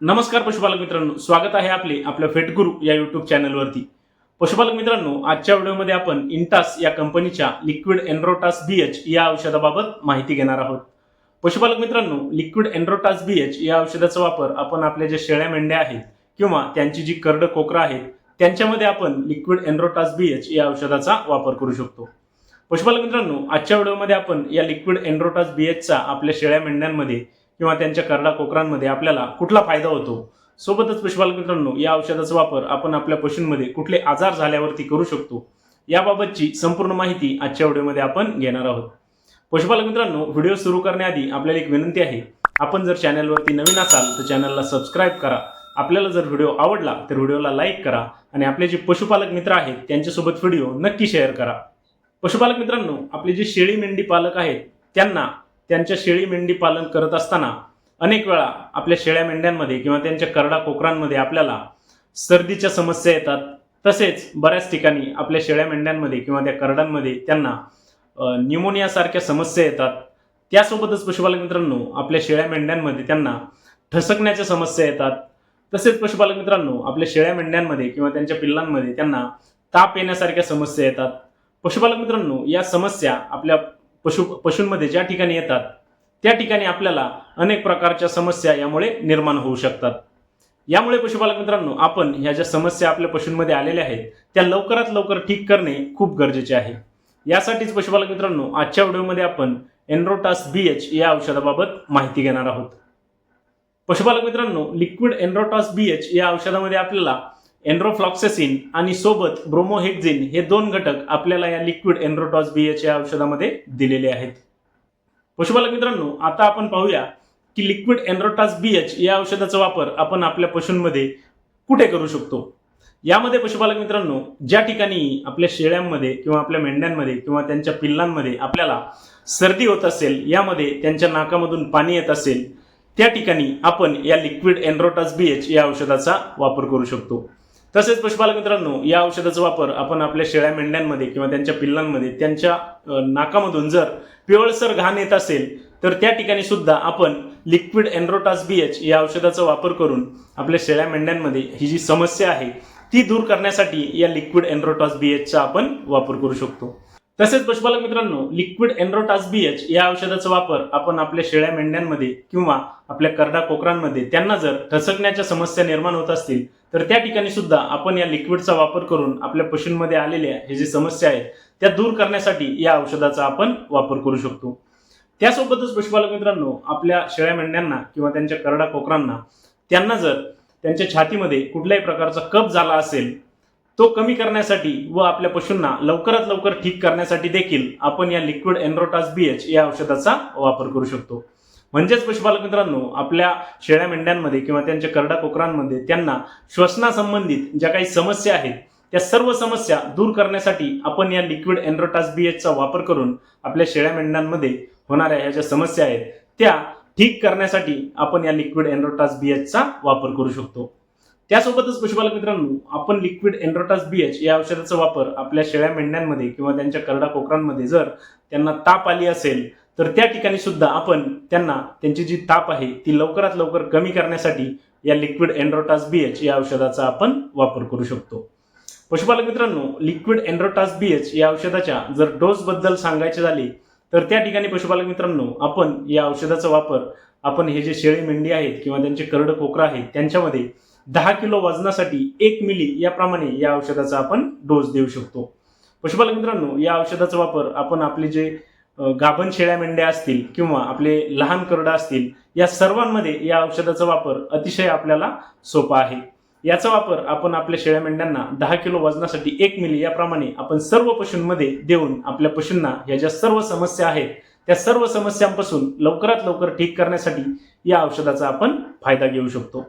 नमस्कार पशुपालक मित्रांनो स्वागत आहे आपले आपल्या फेटगुरु या युट्यूब चॅनलवरती पशुपालक मित्रांनो आजच्या व्हिडिओमध्ये आपण इंटास या कंपनीच्या लिक्विड एनरोटास बीएच या औषधाबाबत माहिती घेणार आहोत. पशुपालक मित्रांनो लिक्विड एनरोटास बीएच या औषधाचा वापर आपण आपल्या ज्या शेळ्या मेंढ्या आहेत किंवा त्यांची जी करड कोकरं आहेत त्यांच्यामध्ये आपण लिक्विड एनरोटास बीएच या औषधाचा वापर करू शकतो. पशुपालक मित्रांनो आजच्या व्हिडिओमध्ये आपण या लिक्विड एनरोटास बीएचचा आपल्या शेळ्या मेंढ्यांमध्ये किंवा त्यांच्या करडा कोकरांमध्ये आपल्याला कुठला फायदा होतो? सोबतच पशुपालक मित्रांनो या औषधाचा वापर आपण आपल्या पशूंमध्ये कुठले आजार झाल्यावरती करू शकतो याबाबतची संपूर्ण माहिती आजच्या व्हिडिओमध्ये आपण घेणार आहोत. पशुपालक मित्रांनो व्हिडिओ सुरू करण्याआधी आपल्याला एक विनंती आहे आपण जर चॅनलवरती नवीन असाल तर चॅनलला सबस्क्राईब करा. आपल्याला जर व्हिडिओ आवडला तर व्हिडिओला लाईक करा आणि आपले जे पशुपालक मित्र आहेत त्यांच्यासोबत व्हिडिओ नक्की शेअर करा. पशुपालक मित्रांनो आपले जे शेळी मेंढी पालक आहेत त्यांना त्यांच्या शेळी मेंढी पालन करत असताना अनेक वेळा आपल्या शेळ्या मेंढ्यांमध्ये किंवा त्यांच्या करडा कोकरांमध्ये आपल्याला सर्दीच्या समस्या येतात. तसेच बऱ्याच ठिकाणी आपल्या शेळ्या मेंढ्यांमध्ये किंवा त्या करडांमध्ये त्यांना न्यूमोनियासारख्या समस्या येतात. त्यासोबतच पशुपालक मित्रांनो आपल्या शेळ्या मेंढ्यांमध्ये त्यांना ठसकण्याच्या समस्या येतात. तसेच पशुपालक मित्रांनो आपल्या शेळ्या मेंढ्यांमध्ये किंवा त्यांच्या पिल्लांमध्ये त्यांना ताप येण्यासारख्या समस्या येतात. पशुपालक मित्रांनो या समस्या आपल्या पशु पशूंमध्ये ज्या ठिकाणी येतात त्या ठिकाणी आपल्याला अनेक प्रकारच्या समस्या यामुळे निर्माण होऊ शकतात. यामुळे पशुपालक मित्रांनो आपण ह्या ज्या समस्या आपल्या पशूंमध्ये आलेल्या आहेत त्या लवकरात लवकर ठीक करणे खूप गरजेचे आहे. यासाठीच पशुपालक मित्रांनो आजच्या व्हिडिओमध्ये आपण एनरोटास बी एच या औषधाबाबत माहिती घेणार आहोत. पशुपालक मित्रांनो लिक्विड एनरोटास बी एच या औषधामध्ये आपल्याला एन्ड्रोफ्लॉक्सेसिन आणि सोबत ब्रोमोहेक्झिन हे दोन घटक आपल्याला या लिक्विड एन्ड्रोटॉस बी एच या औषधामध्ये दिलेले आहेत. पशुपालक मित्रांनो आता आपण पाहूया की लिक्विड एन्ड्रोटॉस बी एच या औषधाचा वापर आपण आपल्या पशूंमध्ये कुठे करू शकतो? यामध्ये पशुपालक मित्रांनो ज्या ठिकाणी आपल्या शेळ्यांमध्ये किंवा आपल्या मेंढ्यांमध्ये किंवा त्यांच्या पिल्लांमध्ये आपल्याला सर्दी होत असेल यामध्ये त्यांच्या नाकामधून पाणी येत असेल त्या ठिकाणी आपण या लिक्विड एन्ड्रोटास बी एच या औषधाचा वापर करू शकतो. तसेच पशुपालक मित्रांनो या औषधाचा वापर आपण आपल्या शेळ्या मेंढ्यांमध्ये किंवा त्यांच्या पिल्लांमध्ये त्यांच्या नाकामधून जर पिवळसर घाण येत असेल तर त्या ठिकाणी सुद्धा आपण लिक्विड एनरोटास बी एच या औषधाचा वापर करून आपल्या शेळ्या मेंढ्यांमध्ये ही जी समस्या आहे ती दूर करण्यासाठी या लिक्विड एनरोटास बी एचचा आपण वापर करू शकतो. तसेच पशुपालक मित्रांनो लिक्विड एनरोटास बी एच या औषधाचा वापर आपण आपल्या शेळ्या मेंढ्यांमध्ये किंवा आपल्या करडा कोकरांमध्ये त्यांना जर ठसकण्याच्या समस्या निर्माण होत असतील तर त्या ठिकाणी सुद्धा आपण या लिक्विडचा वापर करून आपल्या पशूंमध्ये आलेल्या हे जे समस्या आहेत त्या दूर करण्यासाठी या औषधाचा आपण वापर करू शकतो. त्यासोबतच पशुपालक मित्रांनो आपल्या शेळ्या मेंढ्यांना किंवा त्यांच्या करडा कोकरांना त्यांना जर त्यांच्या छातीमध्ये कुठल्याही प्रकारचा कप झाला असेल तो कमी करण्यासाठी व आपल्या पशूंना लवकरात लवकर ठीक करण्यासाठी देखील आपण या लिक्विड एनरोटास बी एच या औषधाचा वापर करू शकतो. म्हणजेच पशुपालक मित्रांनो आपल्या शेळ्या मेंढ्यांमध्ये किंवा त्यांच्या करडा कोकरांमध्ये त्यांना श्वसनासंबंधित ज्या काही समस्या आहेत त्या सर्व समस्या दूर करण्यासाठी आपण या लिक्विड एनरोटास बी एचचा वापर करून आपल्या शेळ्या मेंढ्यांमध्ये होणाऱ्या ह्या ज्या समस्या आहेत त्या ठीक करण्यासाठी आपण या लिक्विड एनरोटास बी एचचा वापर करू शकतो. त्यासोबतच पशुपालक मित्रांनो आपण लिक्विड एन्ड्रोटास बीएच या औषधाचा वापर आपल्या शेळ्या मेंढ्यांमध्ये किंवा त्यांच्या करडा कोकरांमध्ये जर त्यांना ताप आली असेल तर त्या ठिकाणी सुद्धा आपण त्यांना त्यांची जी ताप आहे ती लवकरात लवकर कमी करण्यासाठी या लिक्विड एन्ड्रोटास बीएच या औषधाचा आपण वापर करू शकतो. पशुपालक मित्रांनो लिक्विड एन्ड्रोटास बीएच या औषधाच्या जर डोस बद्दल सांगायचे झाले तर त्या ठिकाणी पशुपालक मित्रांनो आपण या औषधाचा वापर आपण हे जे शेळी मेंढी आहेत किंवा त्यांचे करड कोकरा आहेत त्यांच्यामध्ये दहा किलो वजनासाठी एक मिली याप्रमाणे या औषधाचा आपण डोस देऊ शकतो. पशुपालक मित्रांनो या औषधाचा वापर आपण आपले जे गाभण शेळ्या मेंढ्या असतील किंवा आपले लहान करडा असतील या सर्वांमध्ये या औषधाचा वापर अतिशय आपल्याला सोपा आहे. याचा वापर आपण आपल्या शेळ्या मेंढ्यांना दहा किलो वजनासाठी एक मिली याप्रमाणे आपण सर्व पशूंमध्ये देऊन आपल्या पशूंना या ज्या सर्व समस्या आहेत त्या सर्व समस्यांपासून लवकरात लवकर ठीक करण्यासाठी या औषधाचा आपण फायदा घेऊ शकतो.